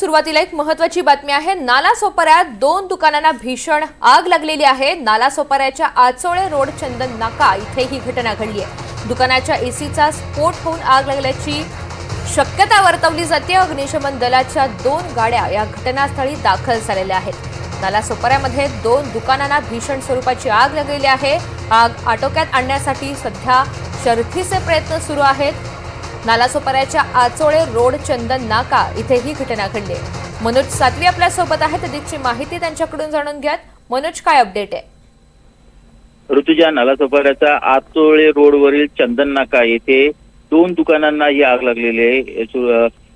सुरुवातीला एक महत्वाची बातमी आहे. नाला सोपाऱ्यात दोन दुकानांना भीषण आग लागलेली आहे. नाला सोपाऱ्याच्या आचोळे रोड चंदन नाका इथे ही घटना घडली आहे. दुकानाच्या एसीचा स्फोट होऊन आग लागल्याची शक्यता वर्तवली जाते. अग्निशमन दलाच्या दोन गाड्या या घटनास्थळी दाखल झालेल्या आहेत. नाला सोपाऱ्यामध्ये दोन दुकानांना भीषण स्वरूपाची आग लागलेली आहे. आग आटोक्यात आणण्यासाठी सध्या शर्थीचे प्रयत्न सुरू आहेत. नालासोपाऱ्याच्या आचोळे रोड चंदन नाका इथे ही घटना घडली. आहे. मनोज सातवी आपल्यासोबत आहेत. अधिकची माहिती त्यांच्याकडून जाणून घ्यात मनोज काय अपडेट आहे? ऋतुजा नालासोपाऱ्याचा आचोळे रोडवरील चंदन नाका येथे दोन दुकानांना ही आग लागलेली आहे.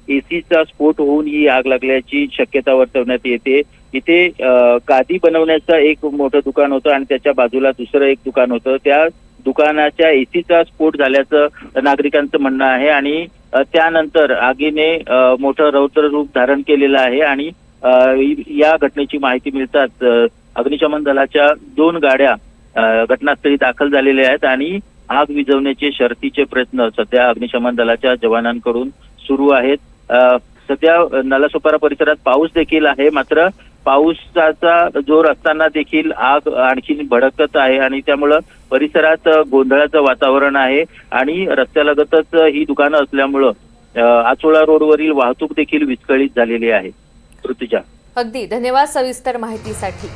एसीचा स्फोट होऊन ही आग लागल्याची शक्यता वर्तवण्यात येते. इथे गादी बनवण्याचं एक मोठं दुकान होतं आणि त्याच्या बाजूला दुसरं एक दुकान होतं. त्या दुकानाच्या एसीचा स्फोट झाल्याचं नागरिकांचं म्हणणं आहे आणि त्यानंतर आगीने मोठं रौद्र रूप धारण केलेलं आहे आणि या घटनेची माहिती मिळताच अग्निशमन दलाच्या दोन गाड्या घटनास्थळी दाखल झालेल्या आहेत आणि आग विझवण्याचे शर्तीचे प्रयत्न सध्या अग्निशमन दलाच्या जवानांकडून सुरू आहेत. सध्या नालासोपारा परिसरात पाऊस देखील आहे मात्र पावसाचा जोर असताना देखील आग आणखी भडकत आहे आणि त्यामुळं परिसरात गोंधळाचं वातावरण आहे आणि रस्त्यालगतच ही दुकानं असल्यामुळं आचोळा रोडवरील वाहतूक देखील विस्कळीत झालेली आहे. ऋतुजा. अगदी. धन्यवाद सविस्तर माहितीसाठी.